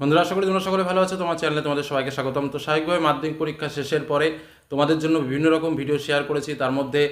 বন্ধুরা, আশা করি তোমরা সকলে ভালো আছো। তোমার চ্যানেলে তোমাদের সবাইকে স্বাগতম। তো স্বাভাবিকভাবে মাধ্যমিক পরীক্ষা শেষের পরে তোমাদের জন্য বিভিন্ন রকম ভিডিও শেয়ার করেছি। তার মধ্যে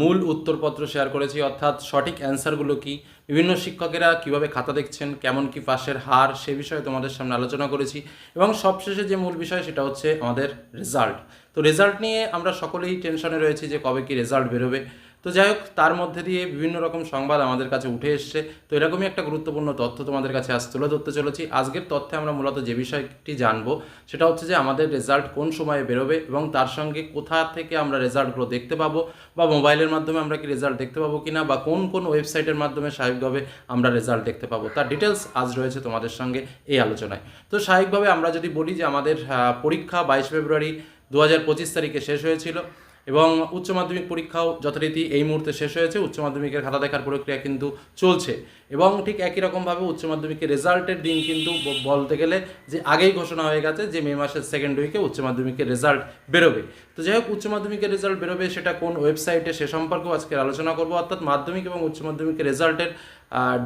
মূল উত্তরপত্র শেয়ার করেছি। অর্থাৎ সঠিক অ্যান্সারগুলো কি? বিভিন্ন শিক্ষকেরা কীভাবে খাতা দেখছেন? কেমন কি পাশের হার? সে বিষয়ে তোমাদের সামনে আলোচনা করেছি। এবং সবশেষে যে মূল বিষয়, সেটা হচ্ছে আমাদের রেজাল্ট তো রেজাল্ট নিয়ে আমরা সকলেই টেনশনে রয়েছি যে কবে কি রেজাল্ট বেরোবে। তো যাই হোক, তার মধ্যে দিয়ে বিভিন্ন রকম সংবাদ আমাদের কাছে উঠে এসছে। তো এরকমই একটা গুরুত্বপূর্ণ তথ্য তোমাদের কাছে আজ তুলে ধরতে চলেছি। আজকের তথ্যে আমরা মূলত যে বিষয়টি জানব, সেটা হচ্ছে যে আমাদের রেজাল্ট কোন সময়ে বেরোবে এবং তার সঙ্গে কোথা থেকে আমরা রেজাল্টগুলো দেখতে পাবো বা মোবাইলের মাধ্যমে আমরা কি রেজাল্ট দেখতে পাবো কিনা বা কোন কোন ওয়েবসাইটের মাধ্যমে স্বাভাবিকভাবে আমরা রেজাল্ট দেখতে পাবো, তার ডিটেলস আজ রয়েছে তোমাদের সঙ্গে এই আলোচনায়। তো স্বাভাবিকভাবে আমরা যদি বলি যে আমাদের পরীক্ষা বাইশ ফেব্রুয়ারি দু হাজার পঁচিশ তারিখে শেষ হয়েছিল। এবং উচ্চ মাধ্যমিক পরীক্ষাও যথারীতি এই মুহূর্তে শেষ হয়েছে। উচ্চ মাধ্যমিকের খাতা দেখার প্রক্রিয়া কিন্তু চলছে। এবং ঠিক একই রকমভাবে উচ্চ মাধ্যমিকের রেজাল্টের দিন কিন্তু বলতে গেলে যে আগেই ঘোষণা হয়ে গেছে যে মে মাসের সেকেন্ড উইকে উচ্চ মাধ্যমিকের রেজাল্ট বেরোবে। তো যাই হোক, উচ্চ মাধ্যমিকের রেজাল্ট বেরোবে সেটা কোন ওয়েবসাইটে সে সম্পর্কেও আজকে আলোচনা করব। অর্থাৎ মাধ্যমিক এবং উচ্চ মাধ্যমিকের রেজাল্টের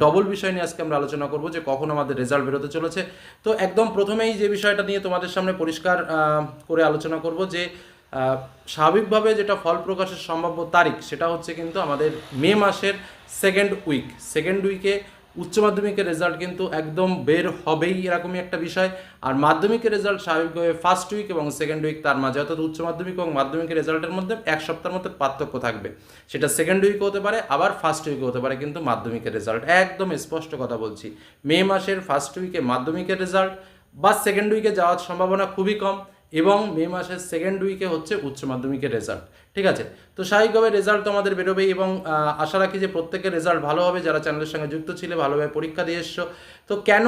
ডবল বিষয় নিয়ে আজকে আমরা আলোচনা করব যে কখন আমাদের রেজাল্ট বেরোতে চলেছে। তো একদম প্রথমেই যে বিষয়টা নিয়ে তোমাদের সামনে পরিষ্কার করে আলোচনা করব যে স্বাভাবিকভাবে যেটা ফল প্রকাশের সম্ভাব্য তারিখ, সেটা হচ্ছে কিন্তু আমাদের মে মাসের সেকেন্ড উইক সেকেন্ড উইকে উচ্চ মাধ্যমিকের রেজাল্ট কিন্তু একদম বের হবেই এরকমই একটা বিষয়। আর মাধ্যমিকের রেজাল্ট স্বাভাবিকভাবে ফার্স্ট উইক এবং সেকেন্ড উইক তার মাঝে। অর্থাৎ উচ্চ মাধ্যমিক এবং মাধ্যমিকের রেজাল্টের মধ্যে এক সপ্তাহের মধ্যে পার্থক্য থাকবে। সেটা সেকেন্ড উইকে হতে পারে, আবার ফার্স্ট উইকে হতে পারে কিন্তু মাধ্যমিকের রেজাল্ট একদম স্পষ্ট কথা বলছি। মে মাসের ফার্স্ট উইকে মাধ্যমিকের রেজাল্ট বা সেকেন্ড উইকে যাওয়ার সম্ভাবনা খুবই কম। এবং মে মাসের সেকেন্ড উইকে হচ্ছে উচ্চ মাধ্যমিকের রেজাল্ট ঠিক আছে? তো স্বাভাবিকভাবে রেজাল্ট আমাদের বেরোবেই এবং আশা রাখি যে প্রত্যেকের রেজাল্ট ভালো হবে। যারা চ্যানেলের সঙ্গে যুক্ত ছিলে, ভালোভাবে পরীক্ষা দিয়ে এসছো। তো কেন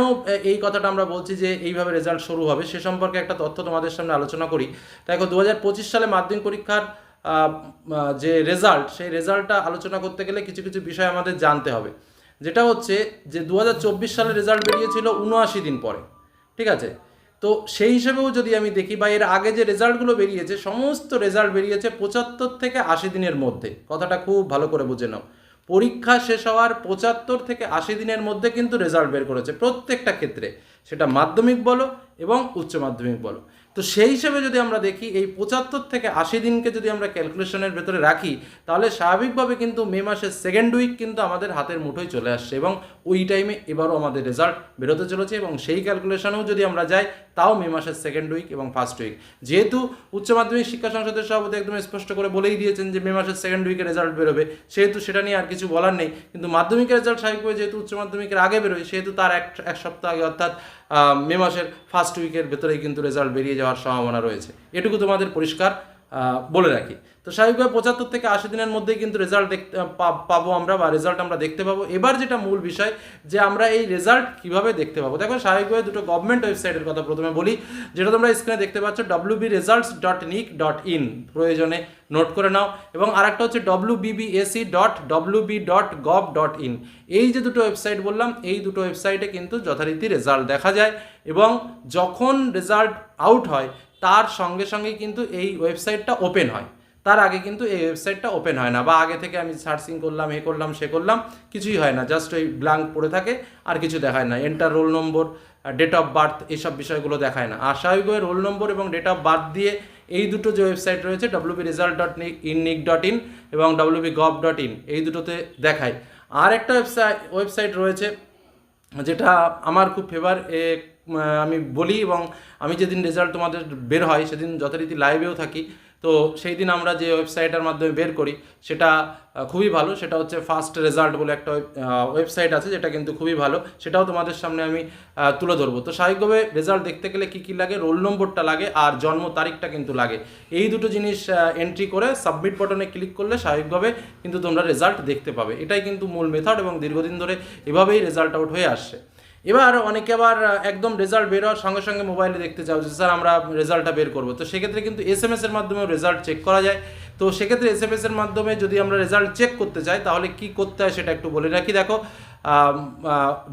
এই কথাটা আমরা বলছি যে এইভাবে রেজাল্ট শুরু হবে সে সম্পর্কে একটা তথ্য তোমাদের সামনে আলোচনা করি। দেখো দু হাজার পঁচিশ সালে মাধ্যমিক পরীক্ষার যে রেজাল্ট সেই রেজাল্টটা আলোচনা করতে গেলে কিছু কিছু বিষয় আমাদের জানতে হবে। যেটা হচ্ছে যে দু সালে রেজাল্ট বেরিয়েছিল উনআশি দিন পরে। ঠিক আছে? তো সেই হিসেবেও যদি আমি দেখি বা এর আগে যে রেজাল্টগুলো বেরিয়েছে, সমস্ত রেজাল্ট বেরিয়েছে পঁচাত্তর থেকে আশি দিনের মধ্যে। কথাটা খুব ভালো করে বুঝে নাও। পরীক্ষা শেষ হওয়ার পঁচাত্তর থেকে আশি দিনের মধ্যে কিন্তু রেজাল্ট বের করেছে প্রত্যেকটা ক্ষেত্রে। সেটা মাধ্যমিক বলো এবং উচ্চ মাধ্যমিক বলো। তো সেই হিসেবে যদি আমরা দেখি, এই পঁচাত্তর থেকে আশি দিনকে যদি আমরা ক্যালকুলেশনের ভেতরে রাখি, তাহলে স্বাভাবিকভাবে কিন্তু মে মাসের সেকেন্ড উইক কিন্তু আমাদের হাতের মুঠোয় চলে আসছে এবং ওই টাইমে এবারও আমাদের রেজাল্ট বেরোতে চলেছে এবং সেই ক্যালকুলেশনেও যদি আমরা যাই, তাও মে মাসের সেকেন্ড উইক এবং ফার্স্ট উইক যেহেতু উচ্চ মাধ্যমিক শিক্ষা সংসদের সভাপতি একদম স্পষ্ট করে বলেই দিয়েছেন যে মে মাসের সেকেন্ড উইকে রেজাল্ট বেরোবে। সেহেতু সেটা নিয়ে আর কিছু বলার নেই। কিন্তু মাধ্যমিকের রেজাল্ট স্বাভাবিকভাবে যেহেতু উচ্চ মাধ্যমিকের আগে বেরোয়, সেহেতু তার এক এক সপ্তাহ আগে অর্থাৎ মে মাসের ফার্স্ট উইকের ভেতরেই কিন্তু রেজাল্ট বেরিয়ে যাওয়ার সম্ভাবনা রয়েছে। এটুকু তোমাদের পরিষ্কার। বলে রাখি। তো স্বাভাবিকভাবে পঁচাত্তর থেকে আশি দিনের মধ্যেই কিন্তু রেজাল্ট দেখতে পাবো আমরা বা রেজাল্ট আমরা দেখতে পাবো। এবার যেটা মূল বিষয় যে আমরা এই রেজাল্ট কীভাবে দেখতে পাবো? দেখো স্বাভাবিকভাবে দুটো গভর্নমেন্ট ওয়েবসাইটের কথা প্রথমে বলি, যেটা তোমরা স্ক্রিনে দেখতে পাচ্ছ W B results dot nic dot in প্রয়োজনে নোট করে নাও। এবং আরেকটা হচ্ছে W BBSE dot W B dot gov dot in এই যে দুটো ওয়েবসাইট বললাম, এই দুটো ওয়েবসাইটে কিন্তু যথারীতি রেজাল্ট দেখা যায়। এবং যখন রেজাল্ট আউট হয় তার সঙ্গে সঙ্গে কিন্তু এই ওয়েবসাইটটা ওপেন হয়। তার আগে কিন্তু এই ওয়েবসাইটটা ওপেন হয় না বা আগে থেকে আমি সার্চিং করলাম, এ করলাম, সে করলাম, কিছুই হয় না। জাস্ট ওই ব্ল্যাঙ্ক পড়ে থাকে আর কিছু দেখায় না। Enter roll number date of birth এইসব বিষয়গুলো দেখায় না। আর স্বাভাবিকভাবে রোল নম্বর এবং ডেট অফ বার্থ দিয়ে এই দুটো যে ওয়েবসাইট রয়েছে WB result dot in nic dot in এবং ডব্লিউবি গভ ডট ইন এই দুটোতে দেখায়। আর একটা ওয়েবসাইট ওয়েবসাইট রয়েছে যেটা আমার খুব ফেভার আমি বলি এবং আমি যেদিন রেজাল্ট তোমাদের বের হয়, সেদিন যথারীতি লাইভেও থাকি। তো সেই দিন আমরা যে ওয়েবসাইটের মাধ্যমে বের করি, সেটা খুবই ভালো। সেটা হচ্ছে ফার্স্ট রেজাল্ট বলে একটা ওয়েবসাইট আছে, যেটা কিন্তু খুবই ভালো। সেটাও তোমাদের সামনে আমি তুলে ধরবো। তো স্বাভাবিকভাবে রেজাল্ট দেখতে গেলে কী কী লাগে রোল নম্বরটা লাগে আর জন্ম তারিখটা কিন্তু লাগে। এই দুটো জিনিস এন্ট্রি করে সাবমিট বাটনে ক্লিক করলে স্বাভাবিকভাবে কিন্তু তোমরা রেজাল্ট দেখতে পাবে। এটাই কিন্তু মূল মেথড এবং দীর্ঘদিন ধরে এভাবেই রেজাল্ট আউট হয়ে আসছে। এবার অনেকে আবার একদম রেজাল্ট বের হওয়ার সঙ্গে সঙ্গে মোবাইলে দেখতে চাও যে, স্যার, আমরা রেজাল্টটা বের করব। তো সেক্ষেত্রে কিন্তু এস এম এস এর মাধ্যমেও রেজাল্ট চেক করা যায়। তো সেক্ষেত্রে এস এম এস এর মাধ্যমে যদি আমরা রেজাল্ট চেক করতে চাই, তাহলে কি করতে হয় সেটা একটু বলে রাখি। দেখো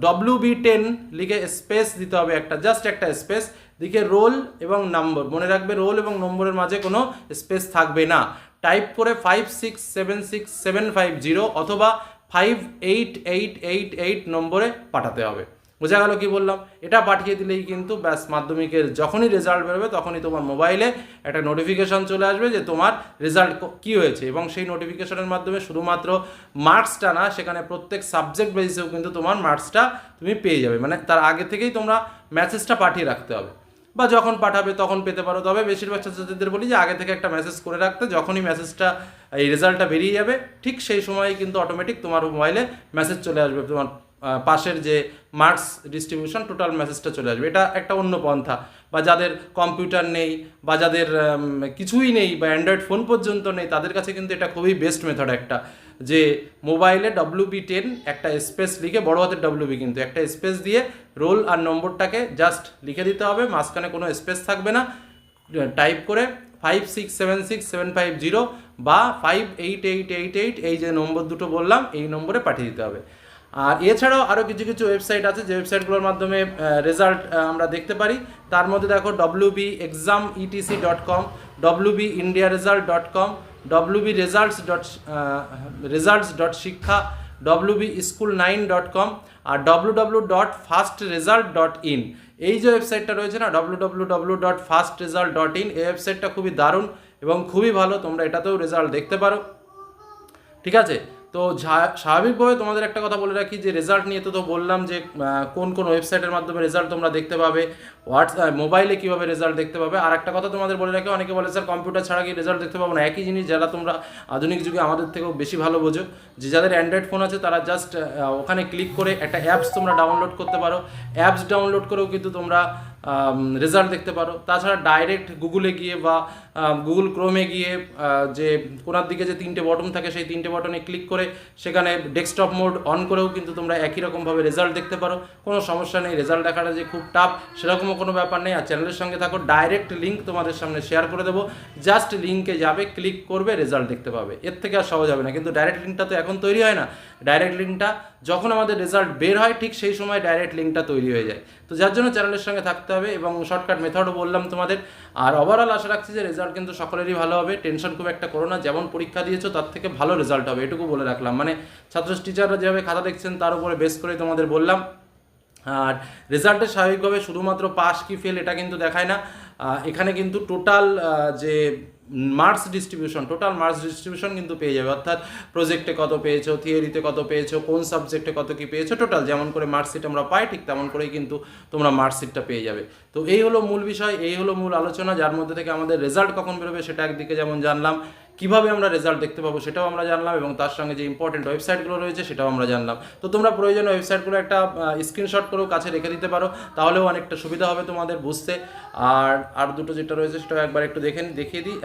ডব্লিউ বি টেন লিখে স্পেস দিতে হবে একটা জাস্ট একটা স্পেস দিকে রোল এবং নম্বর মনে রাখবে রোল এবং নম্বরের মাঝে কোনো স্পেস থাকবে না। টাইপ করে five six seven six seven five zero অথবা five eight eight eight eight নম্বরে পাঠাতে হবে। বোঝা গেল কি বললাম? এটা পাঠিয়ে দিলেই কিন্তু ব্যাস মাধ্যমিকের যখনই রেজাল্ট বেরোবে তখনই তোমার মোবাইলে একটা নোটিফিকেশন চলে আসবে যে তোমার রেজাল্ট কি হয়েছে। এবং সেই নোটিফিকেশনের মাধ্যমে শুধুমাত্র মার্কসটা না, সেখানে প্রত্যেক সাবজেক্ট বেসিসেও কিন্তু তোমার মার্কসটা তুমি পেয়ে যাবে। মানে তার আগে থেকেই তোমরা মেসেজটা পাঠিয়ে রাখতে হবে। বা যখন পাঠাবে তখন পেতে পারো। তবে বেশিরভাগ ছাত্রছাত্রীদের বলি যে আগে থেকে একটা মেসেজ করে রাখতে, যখনই মেসেজটা এই রেজাল্টটা বেরিয়ে যাবে, ঠিক সেই সময়ই কিন্তু অটোমেটিক তোমার মোবাইলে মেসেজ চলে আসবে তোমার পাশের যে মার্কস ডিস্ট্রিবিউশন, টোটাল মেসেজটা চলে আসবে। এটা একটা অন্য পন্থা। বা যাদের কম্পিউটার নেই, বা যাদের কিছুই নেই, বা অ্যান্ড্রয়েড ফোন পর্যন্ত নেই, তাদের কাছে কিন্তু এটা খুবই বেস্ট মেথড একটা। যে মোবাইলে ডব্লিউ বি টেন একটা স্পেস লিখে, বড় হাতের ডব্লিউ বি কিন্তু একটা স্পেস দিয়ে রোল আর নম্বরটাকে জাস্ট লিখে দিতে হবে। মাঝখানে কোনো স্পেস থাকবে না। টাইপ করে five six seven six seven five zero বা five eight eight eight eight এই যে নম্বর দুটো বললাম, এই নম্বরে পাঠিয়ে দিতে হবে। আর এছাড়াও আরও কিছু কিছু ওয়েবসাইট আছে, যে ওয়েবসাইটগুলোর মাধ্যমে রেজাল্ট আমরা দেখতে পারি। তার মধ্যে দেখো W B exam ETC dot com W B India result dot com W B results dot results dot শিক্ষা W B school nine dot com R W W dot first result dot in এই যে ওয়েবসাইটটা রয়েছে না W W W dot first result dot in এই ওয়েবসাইটটা খুবই দারুণ এবং খুবই ভালো, তোমরা এটাতেও রেজাল্ট দেখতে পারো। ঠিক আছে? তো স্বাভাবিকভাবে তোমাদের একটা কথা বলে রাখি, যে রেজাল্ট নিয়ে তো তো বললাম যে কোন কোন ওয়েবসাইটের মাধ্যমে রেজাল্ট তোমরা দেখতে পাবে হোয়াটসঅ্যাপ মোবাইলে কীভাবে রেজাল্ট দেখতে পাবে। আর একটা কথা তোমাদের বলে রাখি, অনেকে বলে, স্যার কম্পিউটার ছাড়া কি রেজাল্ট দেখতে পাবো না? একই জিনিস যারা তোমরা আধুনিক যুগে আমাদের থেকেও বেশি ভালো বোঝো, যে যাদের অ্যান্ড্রয়েড ফোন আছে, তারা জাস্ট ওখানে ক্লিক করে একটা অ্যাপস তোমরা ডাউনলোড করতে পারো। অ্যাপস ডাউনলোড করেও কিন্তু তোমরা রেজাল্ট দেখতে পারো। তাছাড়া ডাইরেক্ট গুগলে গিয়ে বা গুগল ক্রোমে গিয়ে যে কোনার দিকে যে তিনটে বটন থাকে, সেই তিনটে বটনে ক্লিক করে সেখানে ডেস্কটপ মোড অন করেও কিন্তু তোমরা একই রকমভাবে রেজাল্ট দেখতে পারো। কোনো সমস্যা নেই রেজাল্ট দেখাটা যে খুব টাফ সেরকমও কোনো ব্যাপার নেই। আর চ্যানেলের সঙ্গে থাকো ডাইরেক্ট লিঙ্ক তোমাদের সামনে শেয়ার করে দেবো। জাস্ট লিঙ্কে যাবে ক্লিক করবে রেজাল্ট দেখতে পাবে। এর থেকে আর সহজ হবে না। কিন্তু ডাইরেক্ট লিঙ্কটা তো এখন তৈরি হয় না। ডাইরেক্ট লিঙ্কটা যখন আমাদের রেজাল্ট বের হয়, ঠিক সেই সময় ডাইরেক্ট লিঙ্কটা তৈরি হয়ে যায়। তো যার জন্য চ্যানেলের সঙ্গে থাকতে হবে এবং শর্টকাট মেথডও বললাম তোমাদের। আর ওভারঅল আশা রাখছি যে রেজাল্ট কিন্তু সকলেরই ভালো হবে। টেনশন খুব একটা করো না, যেমন পরীক্ষা দিয়েছ তার থেকে ভালো রেজাল্ট হবে, এটুকু বলে রাখলাম। মানে ছাত্র টিচাররা যেভাবে খাতা দেখছেন তার উপরে বেস করে তোমাদের বললাম। আর রেজাল্টে স্বাভাবিকভাবে শুধুমাত্র পাস কি ফেল এটা কিন্তু দেখায় না। এখানে কিন্তু টোটাল যে marks distribution total marks distribution কিন্তু পেয়ে যাবে। অর্থাৎ প্রজেক্টে কত পেয়েছ থিওরিতে কত পেয়েছ, কোন সাবজেক্টে কত কি পেয়েছ টোটাল যেমন করে মার্কশিট আমরা পাই, ঠিক তেমন করেই কিন্তু তোমরা মার্কশিটটা পেয়ে যাবে। তো এই হলো মূল বিষয়, এই হলো মূল আলোচনা, যার মধ্যে থেকে আমাদের রেজাল্ট কখন বেরোবে সেটা একদিকে যেমন জানলাম কীভাবে আমরা রেজাল্ট দেখতে পাবো সেটাও আমরা জানলাম এবং তার সঙ্গে যে ইম্পর্টেন্ট ওয়েবসাইটগুলো রয়েছে সেটাও আমরা জানলাম। তো তোমরা প্রয়োজনে ওয়েবসাইটগুলো একটা স্ক্রিনশট করেও কাছে রেখে দিতে পারো, তাহলেও অনেকটা সুবিধা হবে তোমাদের বুঝতে। আর আর দুটো যেটা রয়েছে সেটাও একবার একটু দেখে দেখিয়ে দিই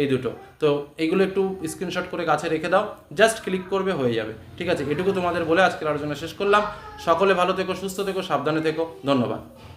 এই দুটো। তো এইগুলো একটু স্ক্রিনশট করে কাছে রেখে দাও জাস্ট ক্লিক করবে, হয়ে যাবে। ঠিক আছে, এটুকু তোমাদের বলে আজকের আলোচনা শেষ করলাম। সকলে ভালো থেকো, সুস্থ থেকো, সাবধানে থেকো, ধন্যবাদ।